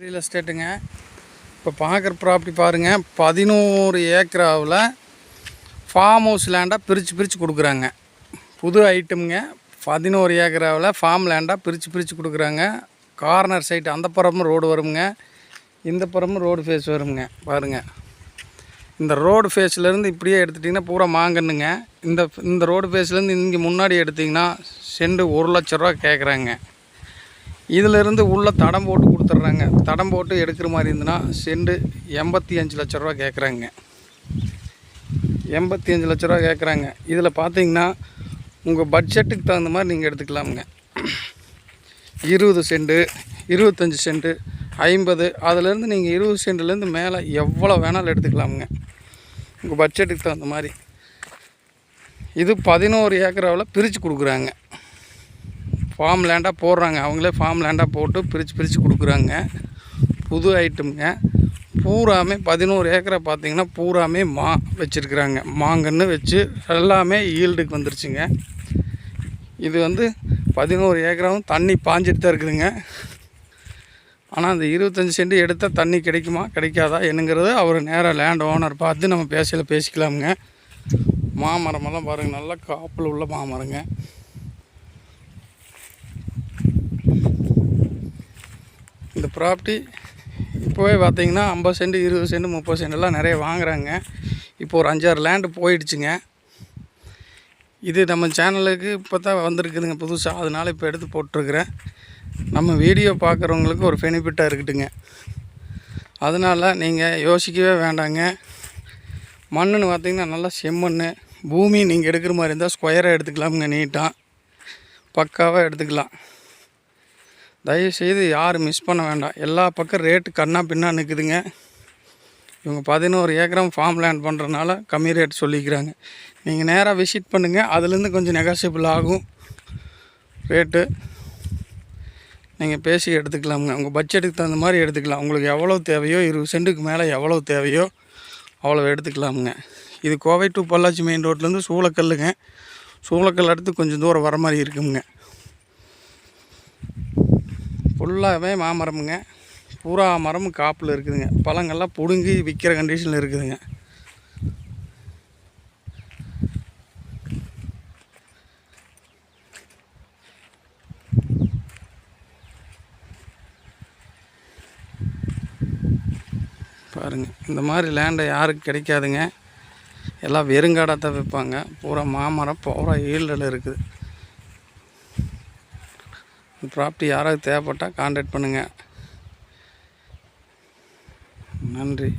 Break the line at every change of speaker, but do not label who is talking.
Real எஸ்டேட்டுங்க இப்போ பார்க்குற property பாருங்கள் பதினோரு ஏக்கராவில் ஃபார்ம் ஹவுஸ் லேண்டாக பிரித்து பிரித்து கொடுக்குறாங்க. புது ஐட்டமுங்க பதினோரு ஏக்கராவில் ஃபார்ம் லேண்டாக பிரித்து பிரித்து கொடுக்குறாங்க. கார்னர் சைட் அந்த புறமும் ரோடு வருங்க இந்த புறமும் ரோடு ஃபேஸ் வருங்க பாருங்கள் இந்த ரோடு ஃபேஸ்லேருந்து இப்படியே எடுத்துட்டிங்கன்னா பூரா மாங்கன்னுங்க. இந்த இந்த ரோடு ஃபேஸ்லேருந்து இங்கே முன்னாடி எடுத்திங்கன்னா செண்டு ஒரு லட்ச ரூபா கேட்குறாங்க இதிலிருந்து உள்ளே தடம் போட்டு கொடுத்துட்றாங்க. தடம் போட்டு எடுக்கிற மாதிரி இருந்துன்னா செண்டு எண்பத்தி அஞ்சு லட்ச ரூபா கேட்குறாங்க. எண்பத்தி அஞ்சு லட்ச ரூபா கேட்குறாங்க. இதில் பார்த்தீங்கன்னா உங்கள் பட்ஜெட்டுக்கு தகுந்த மாதிரி நீங்கள் எடுத்துக்கலாமுங்க. இருபது செண்டு இருபத்தஞ்சி செண்டு ஐம்பது அதுலேருந்து நீங்கள் இருபது சென்ட்லேருந்து மேலே எவ்வளோ வேணாலும் எடுத்துக்கலாமுங்க. உங்கள் பட்ஜெட்டுக்கு தகுந்த மாதிரி. இது பதினோரு ஏக்கராவில் பிரித்து கொடுக்குறாங்க. ஃபார்ம் லேண்டாக போடுறாங்க. அவங்களே ஃபார்ம் லேண்டாக போட்டு பிரித்து பிரித்து கொடுக்குறாங்க. புது ஐட்டம்ங்க பூராமே பதினோரு ஏக்கரை பார்த்தீங்கன்னா பூராமே மா வச்சுருக்குறாங்க. மாங்கன்று வச்சு எல்லாமே ஈல்டுக்கு வந்துருச்சுங்க. இது வந்து பதினோரு ஏக்கராவும் தண்ணி பாஞ்சிட்டு தான் இருக்குதுங்க. ஆனால் அந்த இருபத்தஞ்சி சென்ட் எடுத்தால் தண்ணி கிடைக்குமா? கிடைக்காதா என்னங்கிறது அவர் நேராக லேண்ட் ஓனர் பார்த்து நம்ம பேசையில் பேசிக்கலாமுங்க. மாமரமெல்லாம் பாருங்கள் நல்லா காப்பில் உள்ள மாமரங்க. இந்த ப்ராப்பர்ட்டி இப்போவே பார்த்தீங்கன்னா ஐம்பது சென்ட் இருபது சென்ட் முப்பது சென்ட்லாம் நிறைய வாங்குறாங்க. இப்போ ஒரு அஞ்சாறு லேண்டு போயிடுச்சுங்க. இது நம்ம சேனலுக்கு இப்போ தான் வந்திருக்குதுங்க புதுசாக அதனால் இப்போ எடுத்து போட்டிருக்கிறேன். நம்ம வீடியோ பார்க்குறவங்களுக்கு ஒரு பெனிஃபிட்டாக இருக்கட்டுங்க அதனால் நீங்கள் யோசிக்கவே வேண்டாங்க. மண்ணுன்னு பார்த்திங்கன்னா நல்லா செம்மண் பூமி நீங்கள் எடுக்கிற மாதிரி இருந்தால் ஸ்கொயராக எடுத்துக்கலாமுங்க நீட்டாக பக்காவாக எடுத்துக்கலாம். தயவுசெய்து யாரும் மிஸ் பண்ண வேண்டாம். எல்லா பக்கம் ரேட்டு கண்ணா பின்னா நிற்குதுங்க இவங்க பதினோரு ஏக்கரம் ஃபார்ம் லேண்ட் பண்ணுறதுனால கம்மி ரேட் சொல்லிக்கிறாங்க. நீங்கள் நேராக விசிட் பண்ணுங்கள் அதுலேருந்து கொஞ்சம் நெகாசியபிள் ஆகும். ரேட்டு நீங்கள் பேசி எடுத்துக்கலாமுங்க. உங்கள் பட்ஜெட்டுக்கு தகுந்த மாதிரி எடுத்துக்கலாம். உங்களுக்கு எவ்வளோ தேவையோ இருபது சென்ட்டுக்கு மேலே எவ்வளோ தேவையோ அவ்வளோ எடுத்துக்கலாமுங்க. இது கோவை டு பொள்ளாச்சி மெயின் ரோட்லேருந்து சூளக்கல்லுங்க. சூளக்கல் அடுத்து கொஞ்சம் தூரம் வர மாதிரி இருக்குங்க. ஃபுல்லாகவே மாமரமுங்க. பூரா மரமும் காப்பில் இருக்குதுங்க. பழங்கள்லாம் பிடுங்கி விற்கிற கண்டிஷனில் இருக்குதுங்க. பாருங்கள் இந்த மாதிரி லேண்டை யாருக்கு கிடைக்காதுங்க. எல்லாம் வெறுங்காடாக தான் விற்பாங்க பூரா மாமரம் பூரா ஈல்டில் இருக்குது. ப்ராப்பர்ட்டி யாராவது தேவைப்பட்டால் காண்டாக்ட் பண்ணுங்கள் நன்றி.